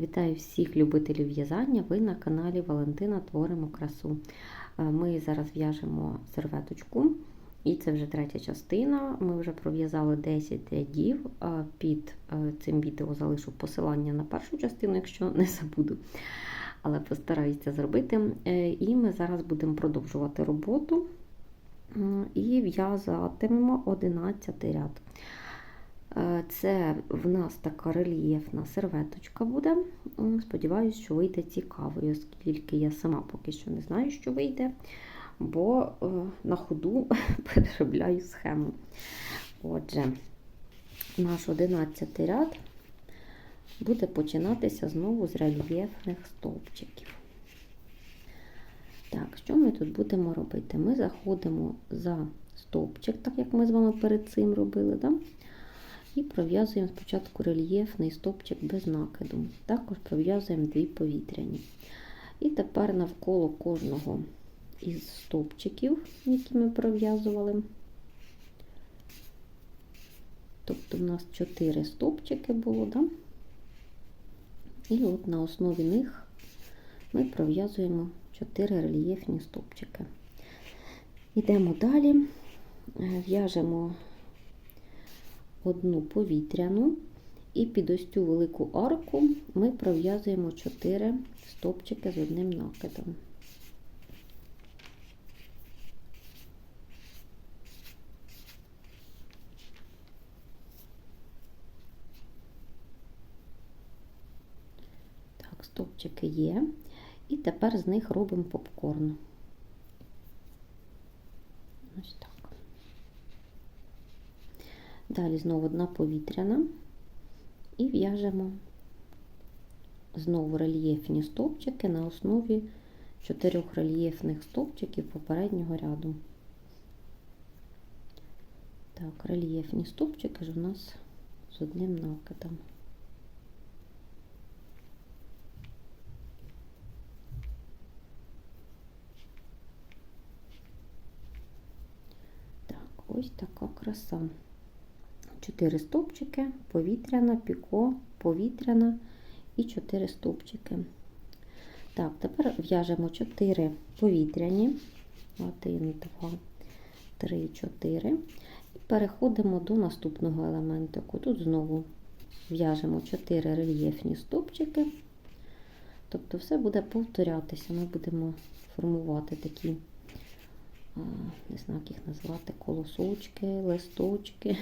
Вітаю всіх любителів в'язання. Ви на каналі Валентина Творимо красу. Е, Ми зараз в'яжемо серветочку, і це вже третя частина. Ми вже пров'язали 10 рядів. Е, Під е, цим відео залишу посилання на першу частину, якщо не забуду. Але постараюся зробити. І ми зараз будемо продовжувати роботу і в'язатимемо 11 ряд. Е, Це в нас така рельєфна серветочка буде. М, Сподіваюсь, що вийде цікавою, оскільки я сама поки що не знаю, що вийде, бо е, на ходу переробляю схему. Отже, наш 11 ряд буде починатися знову з рельєфних стовпчиків. Так, що ми тут будемо робити? Ми заходимо за стовпчик, так як ми з вами перед цим робили. Да? І пров'язуємо спочатку рельєфний стовпчик без накиду. Також пров'язуємо дві повітряні. І тепер навколо кожного із стовпчиків, які ми пров'язували. Тобто в нас 4 стовпчики було, да? і от на основі них ми пров'язуємо 4 рельєфні стовпчики. Йдемо далі, в'яжемо одну повітряну, і під ось цю велику арку ми пров'язуємо 4 стопчики з одним накидом. Так, стопчики є. І тепер з них робимо попкорн. Ось так. Далі знову одна повітряна і в'яжемо знову рельєфні стовпчики на основі чотирьох рельєфних стовпчиків попереднього ряду. Так, рельєфні стовпчики ж у нас з одним накидом. Так, ось така краса. 4 стовпчики, повітряна, піко, повітряна і 4 стовпчики. Так, тепер в'яжемо 4 повітряні. 1, 2, 3, 4. І переходимо до наступного елементику. Тут знову в'яжемо 4 рельєфні стовпчики. Тобто все буде повторятися. Ми будемо формувати такі, не знаю, як їх назвати, колосочки, листочки.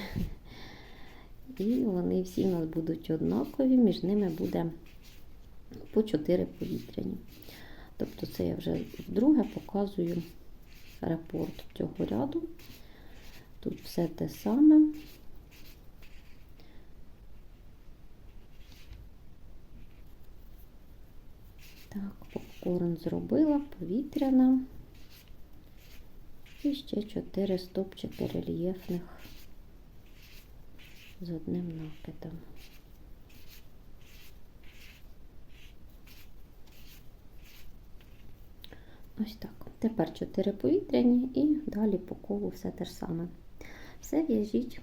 І вони всі у нас будуть однакові, між ними буде по 4 повітряні. Тобто це я вже вдруге показую репорт цього ряду. Тут все те саме. Так, попкорн зробила, повітряна. І ще 4 стопчики рельєфних з одним накидом. Ось так. Тепер 4 повітряні і далі по колу все те ж саме. Все в'яжіть.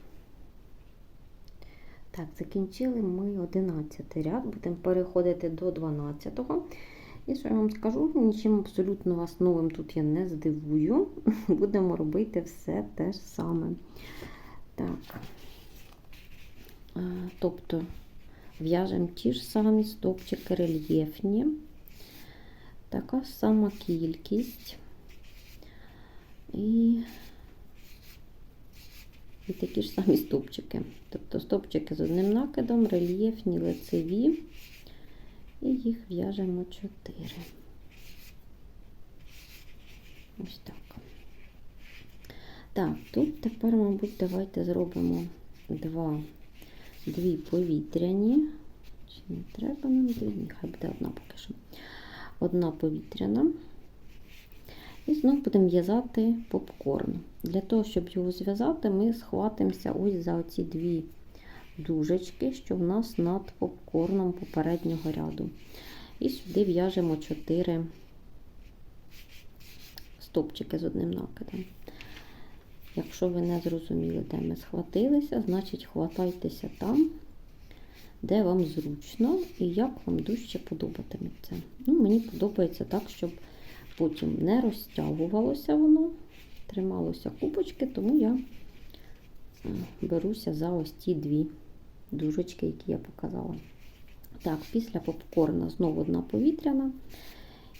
Так, закінчили ми 11 ряд, будемо переходити до 12-го. І що я вам скажу, нічим абсолютно вас новим тут я не здивую. Будемо робити все те ж саме. Так. Тобто в'яжемо ті ж самі стовпчики рельєфні, така сама кількість і, і такі ж самі стовпчики. Тобто стовпчики з одним накидом, рельєфні, лицеві, і їх в'яжемо 4. Ось так. Так, тут тепер, мабуть, давайте зробимо два дві повітряні. Чи не треба нам дві? Нехай буде одна поки що. Одна повітряна. І знову будемо в'язати попкорн. Для того, щоб його зв'язати, ми схватимося ось за оці дві дужечки, що в нас над попкорном попереднього ряду. І сюди в'яжемо 4 стопчики з одним накидом. Якщо ви не зрозуміли, де ми схватилися, значить хватайтеся там, де вам зручно і як вам дужче подобатиметься. Ну, Мені подобається так, щоб потім не розтягувалося воно, трималося купочки, тому я беруся за ось ті дві дужечки, які я показала. Так, після попкорна знову одна повітряна.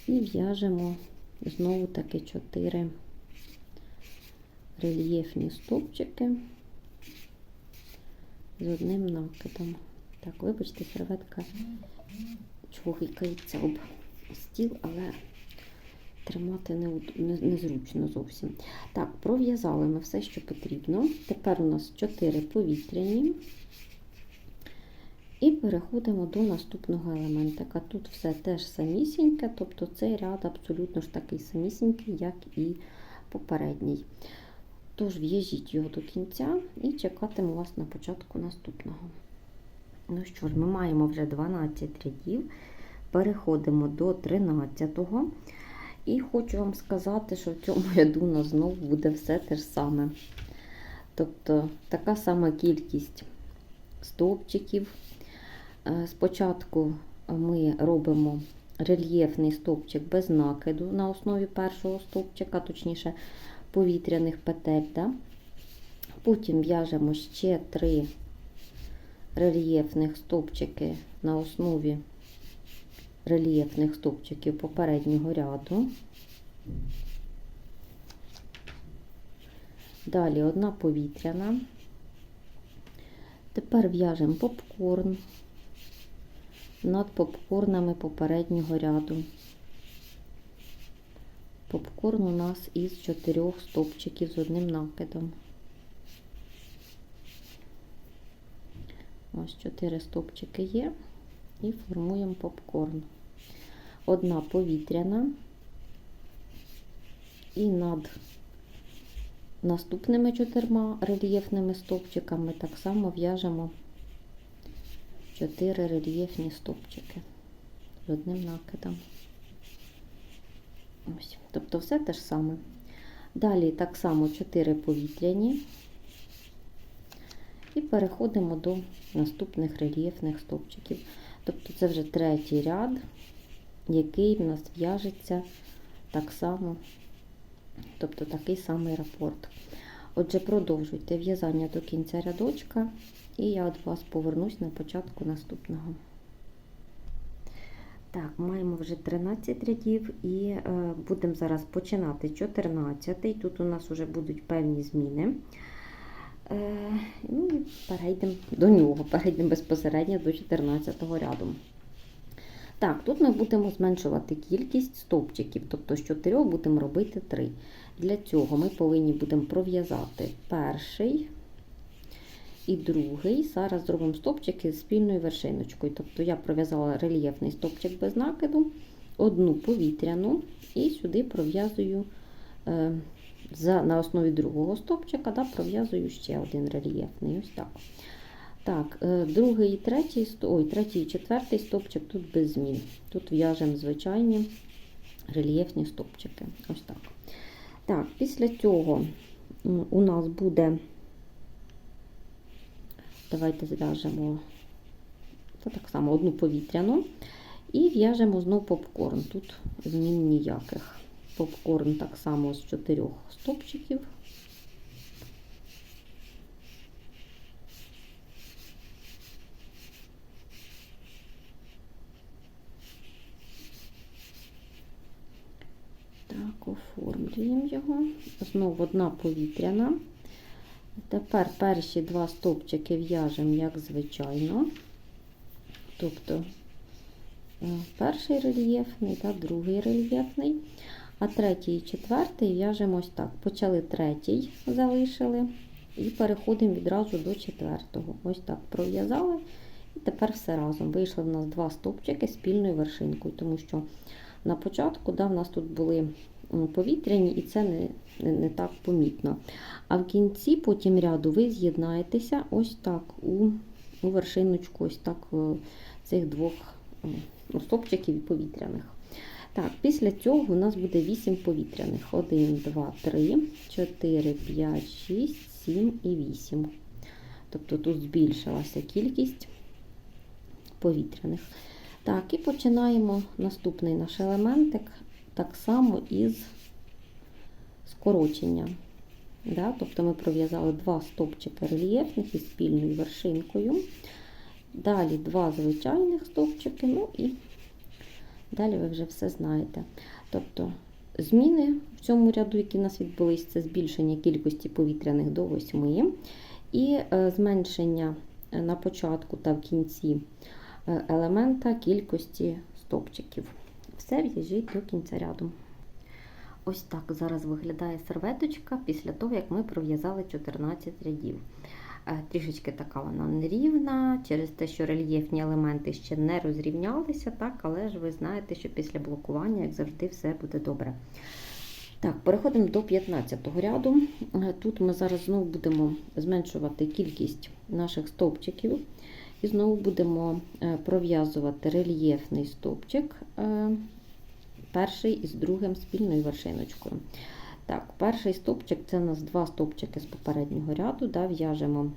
І в'яжемо знову таки 4 рельєфні стовпчики з одним накидом. Так, вибачте, серветка чвогикається об стіл, але тримати незручно не, не зовсім. Так, пров'язали ми все, що потрібно. Тепер у нас 4 повітряні. І переходимо до наступного елементика. Тут все теж самісіньке, тобто цей ряд абсолютно ж такий самісінький, як і попередній. Тож в'яжіть його до кінця і чекатиму вас на початку наступного. Ну що ж, ми маємо вже 12 рядів, переходимо до 13-го. І хочу вам сказати, що в цьому ряду у нас знову буде все те ж саме. Тобто така сама кількість стовпчиків. Е, спочатку ми робимо рельєфний стовпчик без накиду на основі першого стовпчика, точніше повітряних петель. Да? Потім в'яжемо ще три рельєфних стовпчики на основі рельєфних стовпчиків попереднього ряду. Далі одна повітряна. Тепер в'яжемо попкорн над попкорнами попереднього ряду. Попкорн у нас із чотирьох стопчиків з одним накидом. Ось чотири стопчики є, і формуємо попкорн. Одна повітряна, і над наступними чотирма рельєфними стопчиками так само в'яжемо 4 рельєфні стопчики з одним накидом. Ось. Тобто все те ж саме. Далі так само 4 повітряні. І переходимо до наступних рельєфних стовпчиків. Тобто це вже третій ряд, який в нас в'яжеться так само, тобто такий самий рапорт. Отже, продовжуйте в'язання до кінця рядочка. І я до вас повернусь на початку наступного. Так, маємо вже 13 рядів і е, будемо зараз починати 14. Тут у нас вже будуть певні зміни. Е, ну і перейдемо до нього, перейдемо безпосередньо до 14 ряду. Так, тут ми будемо зменшувати кількість стовпчиків, тобто з 4 будемо робити 3. Для цього ми повинні будемо пров'язати перший і другий. Зараз зробимо стопчики з спільною вершиночкою. Тобто я пров'язала рельєфний стопчик без накиду, одну повітряну, і сюди пров'язую е, на основі другого стопчика, да, пров'язую ще один рельєфний. Ось так. Так, е, другий третій, ой, третій і четвертий стопчик тут без змін. Тут в'яжемо звичайні рельєфні стопчики. Ось так. Так, після цього у нас буде Давайте зв'яжемо так само одну повітряну і в'яжемо знову попкорн. Тут змін ніяких. Попкорн так само з чотирьох стопчиків. Так, оформлюємо його. Знову одна повітряна. Тепер перші два стовпчики в'яжемо, як звичайно. Тобто е, перший рельєфний та другий рельєфний, а третій і четвертий в'яжемо ось так. Почали третій, залишили, і переходимо відразу до четвертого. Ось так пров'язали. І тепер все разом. Вийшли в нас два стовпчики спільною вершинкою, тому що на початку да, в нас тут були повітряні, і це не, не, так помітно. А в кінці потім ряду ви з'єднаєтеся ось так у у вершиночку ось так цих двох стопчиків повітряних. Так, Після цього у нас буде 8 повітряних. 1, 2, 3, 4, 5, 6, 7 і 8. Тобто тут збільшилася кількість повітряних. Так, і починаємо наступний наш елементик так само із скорочення. Да? Тобто ми пров'язали два стовпчики рельєфних із спільною вершинкою. Далі два звичайних стовпчики, ну і далі ви вже все знаєте. Тобто зміни в цьому ряду, які в нас відбулись, це збільшення кількості повітряних до 8 і е, зменшення на початку та в кінці е, елемента кількості стовпчиків. Все в'яжіть до кінця ряду. Ось так зараз виглядає серветочка після того, як ми пров'язали 14 рядів. Е, Трішечки така вона нерівна, через те, що рельєфні елементи ще не розрівнялися, так, але ж ви знаєте, що після блокування, як завжди, все буде добре. Так, переходимо до 15-го ряду. Е, Тут ми зараз знову будемо зменшувати кількість наших стовпчиків. І знову будемо е, пров'язувати рельєфний стовпчик, е, перший із другим спільною вершиночкою. Так, перший стовпчик це у нас два стовпчики з попереднього ряду. Да, В'яжемо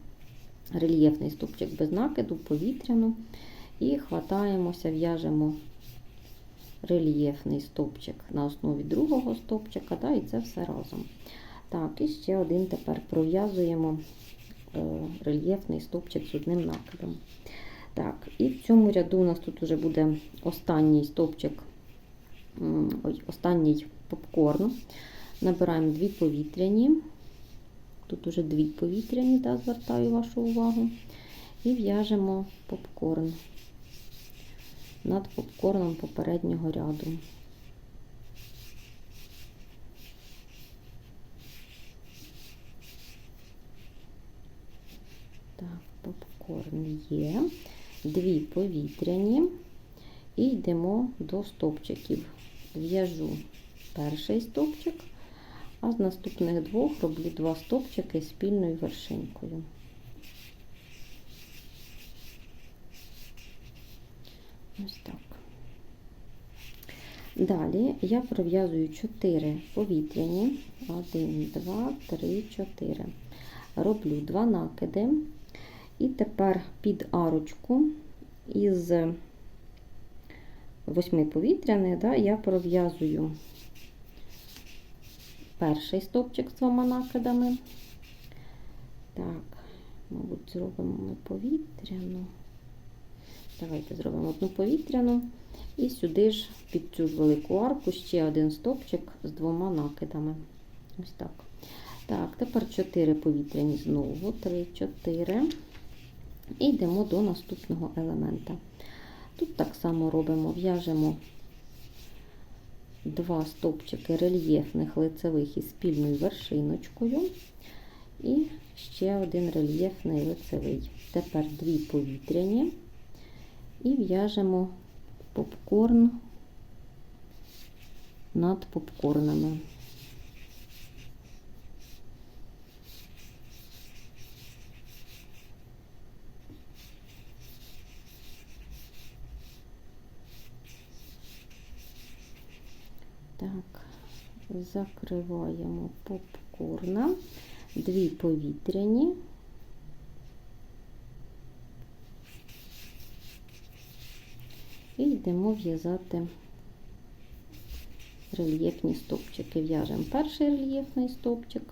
рельєфний стовпчик без накиду, повітряну. І хватаємося, в'яжемо рельєфний стовпчик на основі другого стовпчика, да, і це все разом. Так, і ще один тепер пров'язуємо рельєфний стовпчик з одним накидом. Так, і в цьому ряду у нас тут вже буде останній стовпчик, ой, останній попкорн. Набираємо дві повітряні. Тут уже дві повітряні, да, звертаю вашу увагу. І в'яжемо попкорн над попкорном попереднього ряду. Так, попкорн є, дві повітряні, і йдемо до стопчиків. В'яжу перший стопчик, а з наступних двох роблю два стопчики спільною вершинкою. Ось так. Далі я пров'язую 4 повітряні. 1, 2, 3, 4. Роблю 2 накиди. І тепер під арочку із 8 повітряних да, я пров'язую перший стовпчик з двома накидами. Так, мабуть, зробимо ми повітряну. Давайте зробимо одну повітряну. І сюди ж під цю велику арку ще один стовпчик з двома накидами. Ось так. Так, тепер 4 повітряні знову, 3, 4. І йдемо до наступного елемента. Тут так само робимо, в'яжемо два стовпчики рельєфних лицевих із спільною вершиночкою. І ще один рельєфний лицевий. Тепер дві повітряні і в'яжемо попкорн над попкорнами. Так, закриваємо попкорна, дві повітряні. І йдемо в'язати рельєфні стовпчики. В'яжемо перший рельєфний стовпчик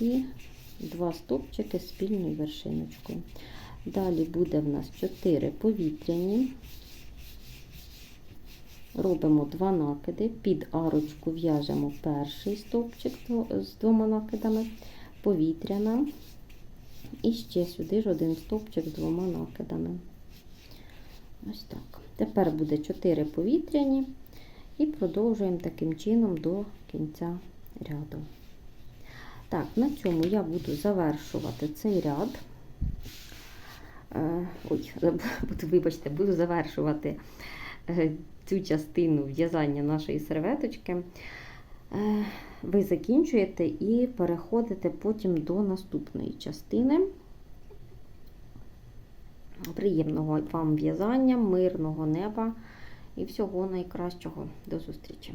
і два стовпчики спільною вершиночкою. Далі буде в нас 4 повітряні. Робимо два накиди, під арочку в'яжемо перший стовпчик з двома накидами, повітряна, і ще сюди ж один стовпчик з двома накидами. Ось так. Тепер буде 4 повітряні, і продовжуємо таким чином до кінця ряду. Так, на цьому я буду завершувати цей ряд. Е, ой, вибачте, буду завершувати цю частину в'язання нашої серветочки. Е, ви закінчуєте і переходите потім до наступної частини. Приємного вам в'язання, мирного неба і всього найкращого. До зустрічі!